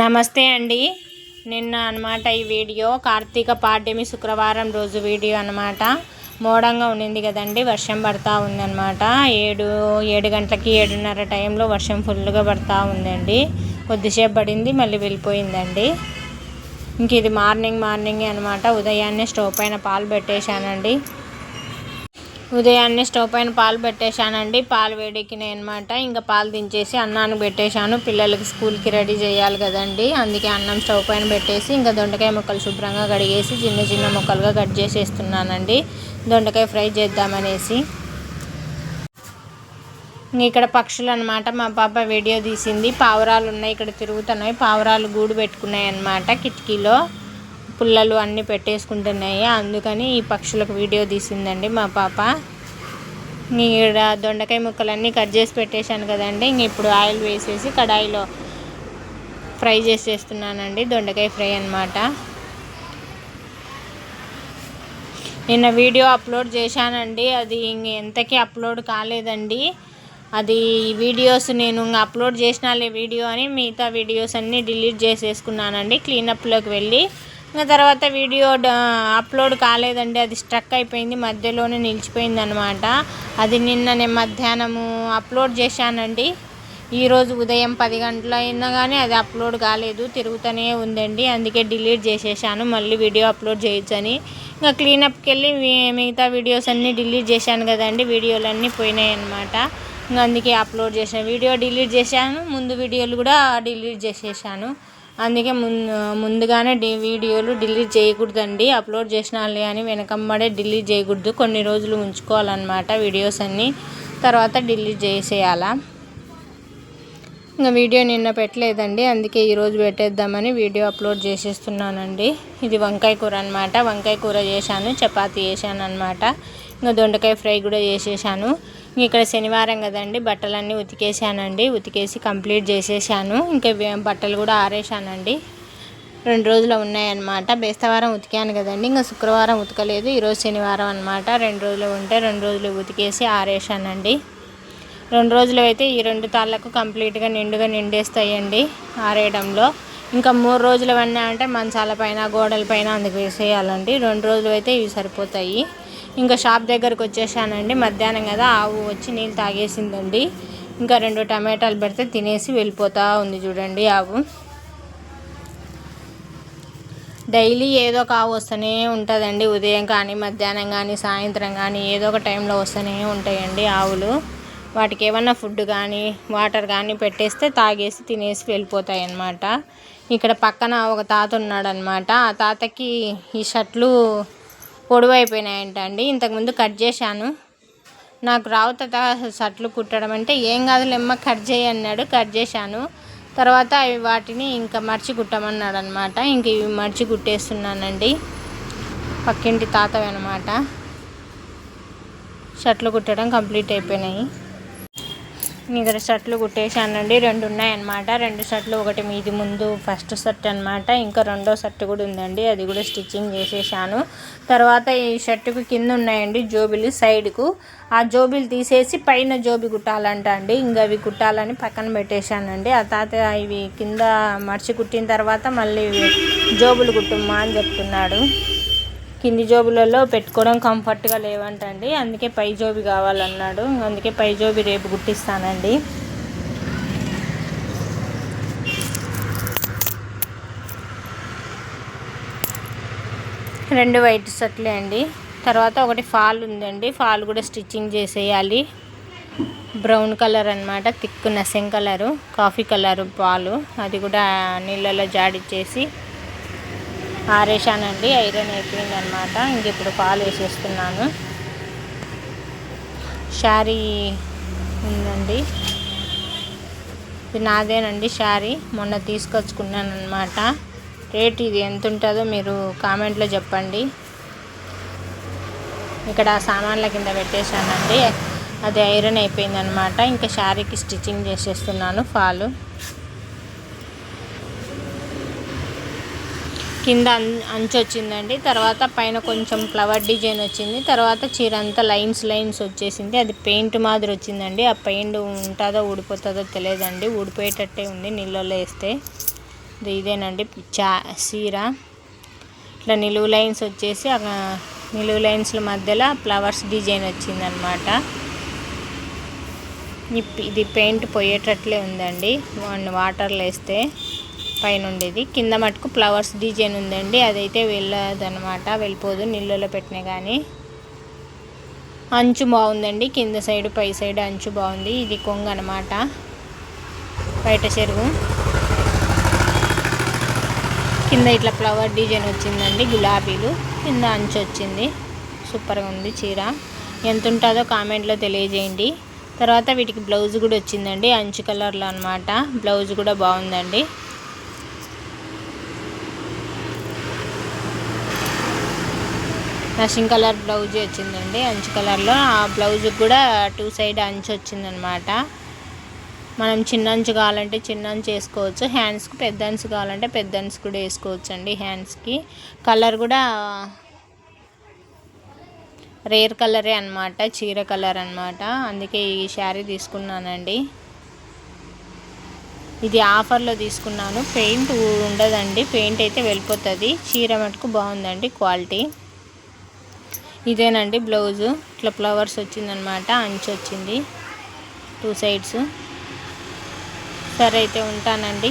నమస్తే అండి. నిన్న అనమాట ఈ వీడియో కార్తీక పాడ్యమి శుక్రవారం రోజు వీడియో అనమాట మోడంగా ఉండింది కదండి వర్షం పడతా ఉందన్నమాట. ఏడు ఏడు గంటలకి ఏడున్నర టైంలో వర్షం ఫుల్గా పడతా ఉందండి. కొద్దిసేపు పడింది మళ్ళీ వెళ్ళిపోయిందండి. ఇంక ఇది మార్నింగ్ మార్నింగ్ అనమాట ఉదయాన్నే స్టవ్ పైన పాలు పెట్టేశానండి. ఉదయాన్నే స్టవ్ పైన పాలు పెట్టేశానండి. పాలు వేడెక్కినాయి అనమాట ఇంకా పాలు దించేసి అన్నానికి పెట్టేశాను. పిల్లలకి స్కూల్కి రెడీ చేయాలి కదండి. అందుకే అన్నం స్టవ్ పైన పెట్టేసి ఇంకా దొండకాయ ముక్కలు శుభ్రంగా కడిగేసి చిన్న చిన్న ముక్కలుగా కట్ చేసేస్తున్నానండి. దొండకాయ ఫ్రై చేద్దామనేసి. ఇక్కడ పక్షులు అనమాట మా పాప వీడియో తీసింది. పావురాలు ఉన్నాయి. ఇక్కడ తిరుగుతున్నాయి. పావురాలు గూడు పెట్టుకున్నాయి అనమాట కిటికీలో. పుల్లలు అన్నీ పెట్టేసుకుంటున్నాయి. అందుకని ఈ పక్షులకు వీడియో తీసిందండి మా పాప. ఇక్కడ దొండకాయ ముక్కలన్నీ కట్ చేసి పెట్టేశాను కదండి. ఇంక ఇప్పుడు ఆయిల్ వేసేసి కడాయిలో ఫ్రై చేసేస్తున్నానండి దొండకాయ ఫ్రై అనమాట నిన్న వీడియో అప్లోడ్ చేశానండి. అది ఇంక ఎంతకీ అప్లోడ్ కాలేదండి. అది వీడియోస్ నేను అప్లోడ్ చేసినాలే వీడియో అని మిగతా వీడియోస్ అన్నీ డిలీట్ చేసేసుకున్నానండి. క్లీనప్లోకి వెళ్ళి ఇంకా తర్వాత వీడియో అప్లోడ్ కాలేదండి. అది స్ట్రక్ అయిపోయింది. మధ్యలోనే నిలిచిపోయింది అనమాట అది నిన్న నేను మధ్యాహ్నము అప్లోడ్ చేశానండి. ఈరోజు ఉదయం పది గంటల అయినా కానీ అది అప్లోడ్ కాలేదు. తిరుగుతూనే ఉందండి. అందుకే డిలీట్ చేసేసాను. మళ్ళీ వీడియో అప్లోడ్ చేయొచ్చని. ఇంకా క్లీనప్కి వెళ్ళి మిగతా వీడియోస్ అన్నీ డిలీట్ చేశాను కదండి. వీడియోలన్నీ పోయినాయి అనమాట ఇంకా అందుకే అప్లోడ్ చేశాను. వీడియో డిలీట్ చేశాను. ముందు వీడియోలు కూడా డిలీట్ చేసేసాను. అందుకే ముందు ముందుగానే డి వీడియోలు డిలీట్ చేయకూడదండి. అప్లోడ్ చేసినాలే అని వెనకమ్మడే డిలీట్ చేయకూడదు. కొన్ని రోజులు ఉంచుకోవాలన్నమాట వీడియోస్ అన్నీ. తర్వాత డిలీట్ చేసేయాలా. ఇంకా వీడియో నిన్న పెట్టలేదండి. అందుకే ఈరోజు పెట్టేద్దామని వీడియో అప్లోడ్ చేసేస్తున్నానండి. ఇది వంకాయ కూర అనమాట వంకాయ కూర చేశాను చపాతీ చేశాను అనమాట ఇంకా దొండకాయ ఫ్రై కూడా చేసేసాను. ఇక్కడ శనివారం కదండి బట్టలన్నీ ఉతికేసానండి. ఉతికేసి కంప్లీట్ చేసేసాను. ఇంకా బట్టలు కూడా ఆరేసానండి. రెండు రోజులు ఉన్నాయన్నమాట. బేస్తవారం ఉతికాను కదండి. ఇంకా శుక్రవారం ఉతకలేదు. ఈరోజు శనివారం అనమాట రెండు రోజులు ఉంటే రెండు రోజులు ఉతికేసి ఆరేసానండి. రెండు రోజులు అయితే ఈ రెండు తాళ్ళకు కంప్లీట్గా నిండుగా నిండేస్తాయండి ఆరేయడంలో. ఇంకా మూడు రోజులు అన్నా అంటే మంచాల పైన గోడల పైన అందుకు వేసేయాలండి. రెండు రోజులు అయితే ఇవి సరిపోతాయి. ఇంకా షాప్ దగ్గరకు వచ్చేసానండి. మధ్యాహ్నం కదా ఆవు వచ్చి నీళ్ళు తాగేసిందండి. ఇంకా రెండు టమాటాలు పెడితే తినేసి వెళ్ళిపోతూ ఉంది చూడండి ఆవు. డైలీ ఏదో ఒక ఆవు వస్తూనే ఉంటుందండి. ఉదయం కానీ మధ్యాహ్నం కానీ సాయంత్రం కానీ ఏదో ఒక టైంలో వస్తూనే ఉంటాయండి ఆవులు. వాటికి ఏమన్నా ఫుడ్ కానీ వాటర్ కానీ పెట్టేస్తే తాగేసి తినేసి వెళ్ళిపోతాయి అన్నమాట ఇక్కడ పక్కన ఒక తాత ఉన్నాడనమాట ఆ తాతకి ఈ షర్ట్లు పొడవు అయిపోయినాయంట అండి ఇంతకుముందు కట్ చేశాను. నాకు రావు తాత షర్ట్లు కుట్టడం అంటే ఏం కాదులేమ్మ కట్ చేయి అన్నాడు కట్ చేశాను. తర్వాత అవి వాటిని ఇంకా మర్చి కుట్టమన్నాడు అనమాట ఇంక ఇవి మర్చి కుట్టేస్తున్నానండి. పక్కింటి తాతవి అనమాట షర్ట్లు కుట్టడం కంప్లీట్ అయిపోయినాయి. ఇక్కడ షర్ట్లు కుట్టేశానండి. రెండు ఉన్నాయన్నమాట. రెండు షర్ట్లు ఒకటి మీది ముందు ఫస్ట్ షర్ట్ అనమాట ఇంకా రెండో షర్ట్ కూడా ఉందండి. అది కూడా స్టిచ్చింగ్ చేసేసాను. తర్వాత ఈ షర్టుకు కింద ఉన్నాయండి జోబిలు సైడ్కు. ఆ జోబిలు తీసేసి పైన జోబి కుట్టాలంట అండి. ఇంకా అవి కుట్టాలని పక్కన పెట్టేశానండి. ఆ తాత ఇవి కింద మర్చి కుట్టిన తర్వాత మళ్ళీ జోబులు కుట్టుమ్మా అని చెప్తున్నాడు. కింది జోబులలో పెట్టుకోవడం కంఫర్ట్గా లేవంటండి. అందుకే పై జోబి కావాలన్నాడు. అందుకే పై జోబి రేపు గుట్టిస్తానండి రెండు వైట్ షర్ట్లే అండి. తర్వాత ఒకటి ఫాల్ ఉందండి. ఫాల్ కూడా స్టిచ్చింగ్ చేసేయాలి. బ్రౌన్ కలర్ అనమాట థిక్ నసెం కలరు. కాఫీ కలరు పాలు. అది కూడా నీళ్ళలో జాడిచ్చేసి ఆరేసానండి ఐరన్ అయిపోయింది అనమాట ఇంక ఇప్పుడు పాలు వేసేస్తున్నాను. శారీ ఉందండి. ఇది నాదేనండి శారీ. మొన్న తీసుకొచ్చుకున్నాను అనమాట రేట్ ఇది ఎంత ఉంటుందో మీరు కామెంట్లో చెప్పండి. ఇక్కడ సామాన్ల కింద పెట్టేశానండి. అది ఐరన్ అయిపోయింది అనమాట ఇంకా శారీకి స్టిచ్చింగ్ చేసేస్తున్నాను ఫాలు కింద అంచు వచ్చిందండి తర్వాత పైన కొంచెం ఫ్లవర్ డిజైన్ వచ్చింది. తర్వాత చీర అంతా లైన్స్ లైన్స్ వచ్చేసింది. అది పెయింట్ మాదిరి వచ్చిందండి. ఆ పెయింట్ ఉంటుందో ఊడిపోతుందో తెలియదండి. ఊడిపోయేటట్టే ఉంది నీళ్ళలో వేస్తే. ఇదేనండి. చా చీర. ఇట్లా నిలువు లైన్స్ వచ్చేసి ఆ నిలువు లైన్స్ల మధ్యలో ఫ్లవర్స్ డిజైన్ వచ్చిందనమాట. ఇది పెయింట్ పోయేటట్లే ఉందండి. వాటర్లో వేస్తే. పైన ఉండేది. కింద మటుకు ఫ్లవర్స్ డిజైన్ ఉందండి. అదైతే వెళ్ళదనమాట వెళ్ళిపోదు. నీళ్ళలో పెట్టినా కానీ అంచు బాగుందండి. కింద సైడ్ పై సైడ్ అంచు బాగుంది. ఇది కొంగ అనమాట బయట చెరువు. కింద ఇట్లా ఫ్లవర్ డిజైన్ వచ్చిందండి. గులాబీలు. కింద అంచు వచ్చింది. సూపర్గా ఉంది చీర. ఎంత ఉంటుందో కామెంట్లో తెలియజేయండి. తర్వాత వీటికి బ్లౌజ్ కూడా వచ్చిందండి. అంచు కలర్లో అనమాట బ్లౌజ్ కూడా బాగుందండి. నషింగ్ కలర్ బ్లౌజ్ వచ్చిందండి. అంచు కలర్లో ఆ బ్లౌజ్ కూడా టూ సైడ్ అంచు వచ్చిందనమాట మనం చిన్న అంచు కావాలంటే చిన్న అంచు వేసుకోవచ్చు. హ్యాండ్స్కి పెద్ద అంచు కావాలంటే పెద్ద అంచు కూడా వేసుకోవచ్చు అండి హ్యాండ్స్కి కలర్ కూడా రేర్ కలరే అనమాట చీర కలర్ అనమాట అందుకే ఈ శారీ తీసుకున్నానండి. ఇది ఆఫర్లో తీసుకున్నాను. పెయింట్ ఉండదండి. పెయింట్ అయితే వెళ్ళిపోతుంది. చీర మటుకు బాగుందండి క్వాలిటీ ఇదేనండి బ్లౌజు. ఇట్లా ఫ్లవర్స్ వచ్చిందనమాట అంచు వచ్చింది. Two sides. సరే అయితే ఉంటానండి.